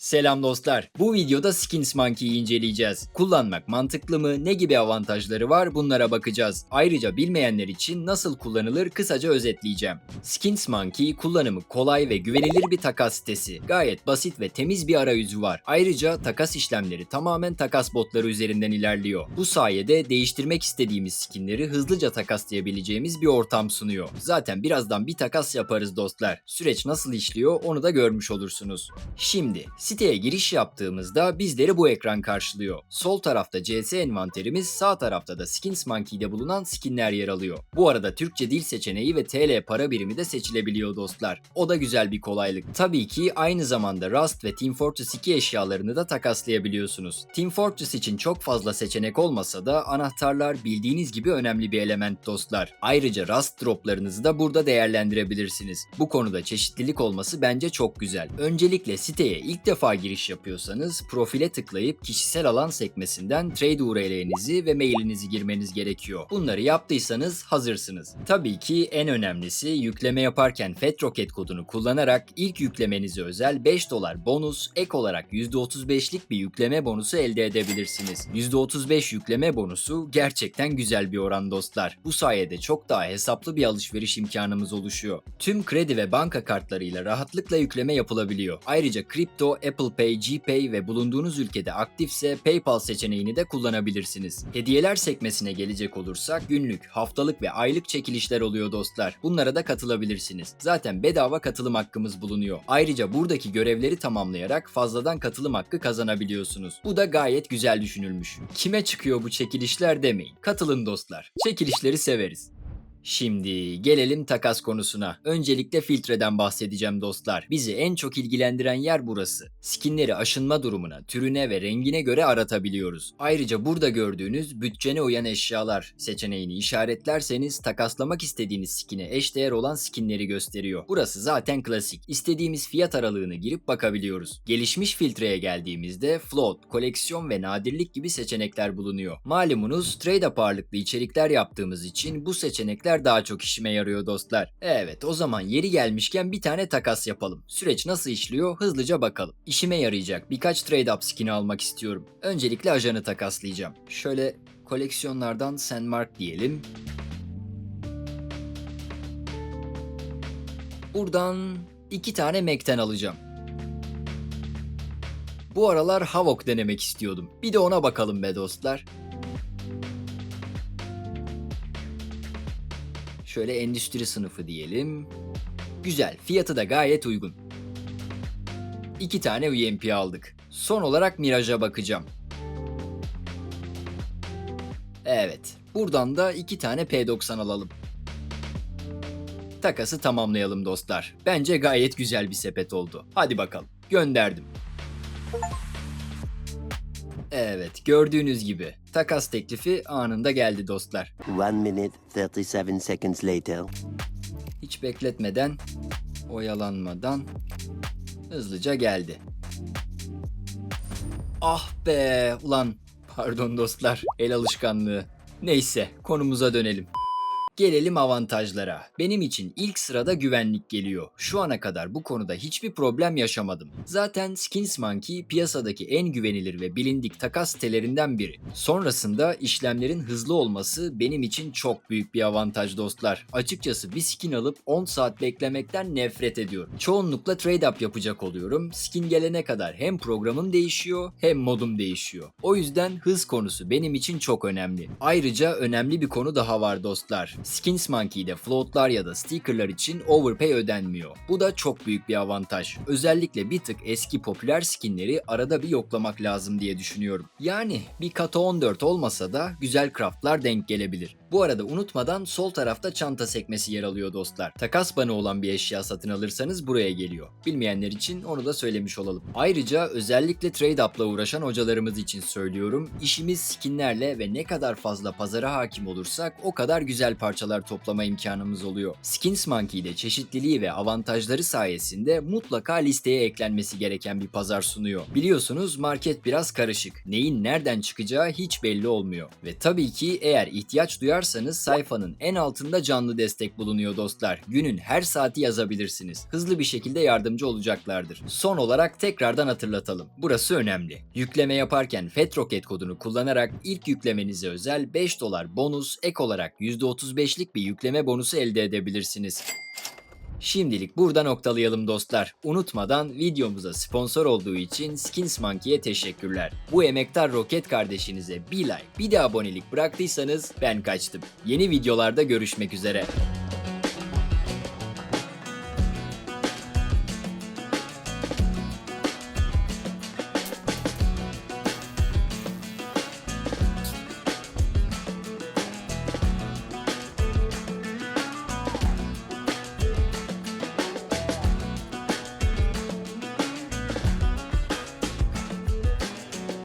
Selam dostlar. Bu videoda Skins Monkey'i inceleyeceğiz. Kullanmak mantıklı mı, ne gibi avantajları var bunlara bakacağız. Ayrıca bilmeyenler için nasıl kullanılır kısaca özetleyeceğim. Skins Monkey kullanımı kolay ve güvenilir bir takas sitesi. Gayet basit ve temiz bir arayüzü var. Ayrıca takas işlemleri tamamen takas botları üzerinden ilerliyor. Bu sayede değiştirmek istediğimiz skinleri hızlıca takaslayabileceğimiz bir ortam sunuyor. Zaten birazdan bir takas yaparız dostlar. Süreç nasıl işliyor onu da görmüş olursunuz. Şimdi siteye giriş yaptığımızda bizleri bu ekran karşılıyor. Sol tarafta CS envanterimiz, sağ tarafta da Skins Monkey'de bulunan skinler yer alıyor. Bu arada Türkçe dil seçeneği ve TL para birimi de seçilebiliyor dostlar. O da güzel bir kolaylık. Tabii ki aynı zamanda Rust ve Team Fortress 2 eşyalarını da takaslayabiliyorsunuz. Team Fortress için çok fazla seçenek olmasa da anahtarlar bildiğiniz gibi önemli bir element dostlar. Ayrıca Rust droplarınızı da burada değerlendirebilirsiniz. Bu konuda çeşitlilik olması bence çok güzel. Öncelikle siteye ilk defa giriş yapıyorsanız profile tıklayıp kişisel alan sekmesinden trade URL'nizi ve mailinizi girmeniz gerekiyor. Bunları yaptıysanız hazırsınız. Tabii ki en önemlisi yükleme yaparken FetRocket kodunu kullanarak ilk yüklemenize özel 5 dolar bonus ek olarak %35'lik bir yükleme bonusu elde edebilirsiniz. %35 yükleme bonusu gerçekten güzel bir oran dostlar. Bu sayede çok daha hesaplı bir alışveriş imkanımız oluşuyor. Tüm kredi ve banka kartlarıyla rahatlıkla yükleme yapılabiliyor. Ayrıca kripto, Apple Pay, GPay ve bulunduğunuz ülkede aktifse PayPal seçeneğini de kullanabilirsiniz. Hediyeler sekmesine gelecek olursak günlük, haftalık ve aylık çekilişler oluyor dostlar. Bunlara da katılabilirsiniz. Zaten bedava katılım hakkımız bulunuyor. Ayrıca buradaki görevleri tamamlayarak fazladan katılım hakkı kazanabiliyorsunuz. Bu da gayet güzel düşünülmüş. Kime çıkıyor bu çekilişler demeyin. Katılın dostlar. Çekilişleri severiz. Şimdi gelelim takas konusuna. Öncelikle filtreden bahsedeceğim dostlar. Bizi en çok ilgilendiren yer burası. Skinleri aşınma durumuna, türüne ve rengine göre aratabiliyoruz. Ayrıca burada gördüğünüz bütçene uyan eşyalar seçeneğini işaretlerseniz takaslamak istediğiniz skine eşdeğer olan skinleri gösteriyor. Burası zaten klasik. İstediğimiz fiyat aralığını girip bakabiliyoruz. Gelişmiş filtreye geldiğimizde float, koleksiyon ve nadirlik gibi seçenekler bulunuyor. Malumunuz trade up ağırlıklı içerikler yaptığımız için bu seçenekler daha çok işime yarıyor dostlar. Evet o zaman yeri gelmişken bir tane takas yapalım. Süreç nasıl işliyor hızlıca bakalım. İşime yarayacak birkaç trade up skin'i almak istiyorum. Öncelikle ajanı takaslayacağım. Şöyle koleksiyonlardan Sandmark diyelim. Buradan iki tane Mac'ten alacağım. Bu aralar Havok denemek istiyordum. Bir de ona bakalım be dostlar. Şöyle endüstri sınıfı diyelim. Güzel, fiyatı da gayet uygun. İki tane UMP aldık. Son olarak Mirage'a bakacağım. Evet, buradan da iki tane P90 alalım. Takası tamamlayalım dostlar. Bence gayet güzel bir sepet oldu. Hadi bakalım, gönderdim. Evet, gördüğünüz gibi takas teklifi anında geldi dostlar. One minute, 37 seconds later. Hiç bekletmeden, oyalanmadan hızlıca geldi. Ah be ulan pardon dostlar el alışkanlığı. Neyse konumuza dönelim. Gelelim avantajlara. Benim için ilk sırada güvenlik geliyor. Şu ana kadar bu konuda hiçbir problem yaşamadım. Zaten Skins Monkey piyasadaki en güvenilir ve bilindik takas sitelerinden biri. Sonrasında işlemlerin hızlı olması benim için çok büyük bir avantaj dostlar. Açıkçası bir skin alıp 10 saat beklemekten nefret ediyorum. Çoğunlukla trade up yapacak oluyorum. Skin gelene kadar hem programım değişiyor hem modum değişiyor. O yüzden hız konusu benim için çok önemli. Ayrıca önemli bir konu daha var dostlar. Skins Monkey'de floatlar ya da stickerlar için overpay ödenmiyor. Bu da çok büyük bir avantaj. Özellikle bir tık eski popüler skinleri arada bir yoklamak lazım diye düşünüyorum. Yani bir kata 14 olmasa da güzel craftlar denk gelebilir. Bu arada unutmadan sol tarafta çanta sekmesi yer alıyor dostlar. Takas banı olan bir eşya satın alırsanız buraya geliyor. Bilmeyenler için onu da söylemiş olalım. Ayrıca özellikle trade up'la uğraşan hocalarımız için söylüyorum. İşimiz skinlerle ve ne kadar fazla pazara hakim olursak o kadar güzel parçalar toplama imkanımız oluyor. Skins Monkey'de çeşitliliği ve avantajları sayesinde mutlaka listeye eklenmesi gereken bir pazar sunuyor. Biliyorsunuz market biraz karışık. Neyin nereden çıkacağı hiç belli olmuyor. Ve tabii ki eğer ihtiyaç duyarsanız yazarsanız sayfanın en altında canlı destek bulunuyor dostlar. Günün her saati yazabilirsiniz. Hızlı bir şekilde yardımcı olacaklardır. Son olarak tekrardan hatırlatalım. Burası önemli. Yükleme yaparken FETROKET kodunu kullanarak ilk yüklemenize özel 5 dolar bonus ek olarak %35'lik bir yükleme bonusu elde edebilirsiniz. Şimdilik burada noktalayalım dostlar. Unutmadan videomuza sponsor olduğu için Skins Monkey'e teşekkürler. Bu emektar roket kardeşinize bir like, bir de abonelik bıraktıysanız ben kaçtım. Yeni videolarda görüşmek üzere.